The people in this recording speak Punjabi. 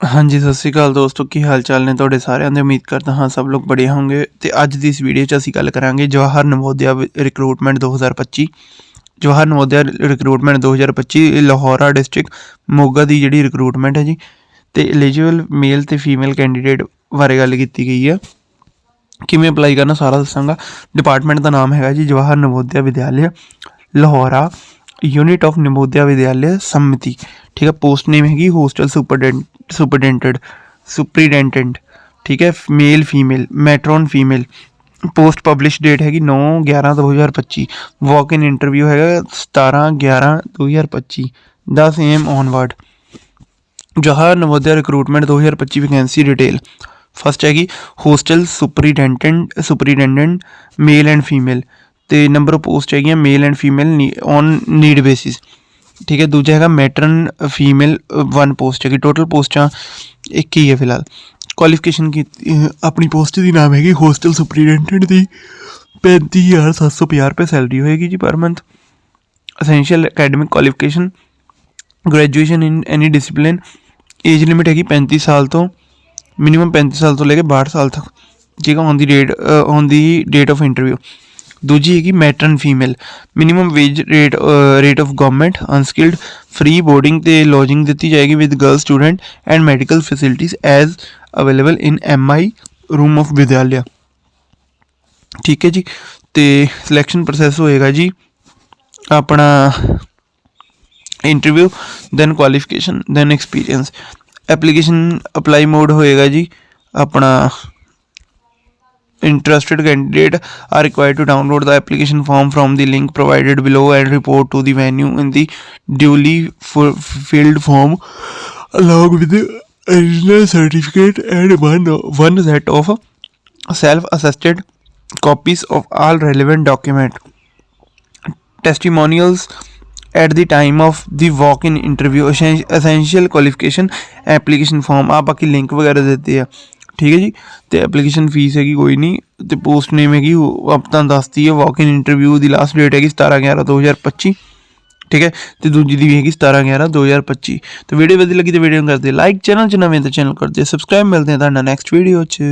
ਹਾਂਜੀ, ਸਤਿ ਸ਼੍ਰੀ ਅਕਾਲ ਦੋਸਤੋ, ਕੀ ਹਾਲ ਚਾਲ ਨੇ ਤੁਹਾਡੇ ਸਾਰਿਆਂ ਦੇ? ਉਮੀਦ ਕਰਦਾ ਹਾਂ ਸਭ ਲੋਕ ਬੜੇ ਹੋਣਗੇ। ਤੇ ਅੱਜ ਦੀ ਇਸ ਵੀਡੀਓ 'ਚ ਅਸੀਂ ਗੱਲ ਕਰਾਂਗੇ ਜਵਾਹਰ ਨਵੋਦਿਆ ਰਿਕਰੂਟਮੈਂਟ 2025 ਜਵਾਹਰ ਨਵੋਦਿਆ ਰਿਕਰੂਟਮੈਂਟ 2025 ਇਹ ਲਾਹੌਰਾ ਡਿਸਟ੍ਰਿਕਟ ਮੋਗਾ ਦੀ ਜਿਹੜੀ ਰਿਕਰੂਟਮੈਂਟ ਹੈ ਜੀ। ਤੇ ਐਲੀਜੀਬਲ ਮੇਲ ਤੇ ਫੀਮੇਲ ਕੈਂਡੀਡੇਟ ਬਾਰੇ ਗੱਲ ਕੀਤੀ ਗਈ ਹੈ। ਕਿਵੇਂ ਅਪਲਾਈ ਕਰਨਾ ਸਾਰਾ ਦੱਸਾਂਗਾ। ਡਿਪਾਰਟਮੈਂਟ ਦਾ ਨਾਮ ਹੈਗਾ ਜੀ ਜਵਾਹਰ ਨਵੋਦਿਆ ਵਿਦਿਆਲਿਆ, ਲਾਹੌਰਾ ਯੂਨਿਟ ਆਫ ਨਵੋਦਿਆ ਵਿਦਿਆਲਿਆ ਸਮਿਤੀ। ਠੀਕ ਹੈ ਪੋਸਟ ਨੇਮ ਹੈਗੀ ਹੋਸਟਲ ਸੁਪਰਡੈਂਟ ਸੁਪਰਡੈਂਟਡ ਸੁਪਰੀਡੈਂਟੈਂਟ ਠੀਕ ਹੈ male female matron female post publish date ਹੈਗੀ 9 11 2025 ਵਾਕ ਇਨ ਇੰਟਰਵਿਊ ਹੈਗਾ 17 11 2025 10 am onward Jawahar Navodaya recruitment 2025 vacancy detail first ਹੈਗੀ hostel superintendent superintendent male and female ਤੇ ਨੰਬਰ ਆਫ ਪੋਸਟ ਹੈਗੀਆਂ male and female on need basis ਠੀਕ ਹੈ ਦੂਜਾ ਹੈਗਾ ਮੈਟਰਨ ਫੀਮੇਲ ਵਨ ਪੋਸਟ ਹੈਗੀ ਟੋਟਲ ਪੋਸਟਾਂ ਇੱਕ ਹੀ ਹੈ ਫਿਲਹਾਲ ਕੁਆਲੀਫਿਕੇਸ਼ਨ ਕੀ ਅਹ ਆਪਣੀ ਪੋਸਟ ਦੀ ਨਾਮ ਹੈਗੀ ਹੋਸਟਲ ਸੁਪਰੀਡੈਂਟੈਂਟ ਦੀ 35750 ਰੁਪਏ ਸੈਲਰੀ ਹੋਏਗੀ ਜੀ per month essential academic qualification graduation in any discipline age limit ਹੈਗੀ 35 ਸਾਲ ਤੋਂ ਮਿਨੀਮਮ 35 ਸਾਲ ਤੋਂ ਲੈ ਕੇ 62 ਸਾਲ ਤੱਕ ਠੀਕ ਹੈ on the date on the date of interview ਦੂਜੀ ਹੈਗੀ matron female minimum wage rate rate of government unskilled free boarding ਤੇ ਲੌਜਿੰਗ ਦਿੱਤੀ ਜਾਏਗੀ with girl student and medical facilities as available in MI room of Vidyalaya ਠੀਕ ਹੈ ਜੀ, ਤੇ ਸਿਲੈਕਸ਼ਨ ਪ੍ਰੋਸੈਸ ਹੋਏਗਾ ਜੀ, ਆਪਣਾ interview then qualification then experience application apply mode ਹੋਏਗਾ ਜੀ, ਆਪਣਾ interested candidate are required to download the application form from the link provided below and report to the venue in the duly filled form along with the original certificate and one, one set of self-assessed copies of all relevant document. Testimonials at the time of the walk-in interview essential qualification application form आप बाकी लिंक वगैरह ਠੀਕ ਹੈ ਜੀ? ਤੇ ਐਪਲੀਕੇਸ਼ਨ ਫੀਸ ਹੈਗੀ ਕੋਈ ਨਹੀਂ ਤੇ ਪੋਸਟ ਨੇਮ ਹੈਗੀ, ਉਹ ਆਪ ਤੁਹਾਨੂੰ ਦੱਸਤੀ ਹੈ ਵਾਕ ਇਨ ਇੰਟਰਵਿਊ ਦੀ ਲਾਸਟ ਡੇਟ ਹੈਗੀ 17 11 2025 ਠੀਕ ਹੈ? ਤੇ ਦੂਜੀ ਦੀ ਵੀ ਹੈਗੀ 17 11 2025 ਤੇ ਵੀਡੀਓ ਵਧੀਆ ਲੱਗੀ ਤੇ ਵੀਡੀਓ ਨੂੰ ਕਰਦੇ ਲਾਈਕ ਚੈਨਲ ਚ ਨਵੇਂ ਤਾਂ ਚੈਨਲ ਕਰਦੇ ਸਬਸਕ੍ਰਾਈਬ ਮਿਲਦੇ ਆ ਤੁਹਾਡਾ ਨੈਕਸਟ ਵੀਡੀਓ ਚ।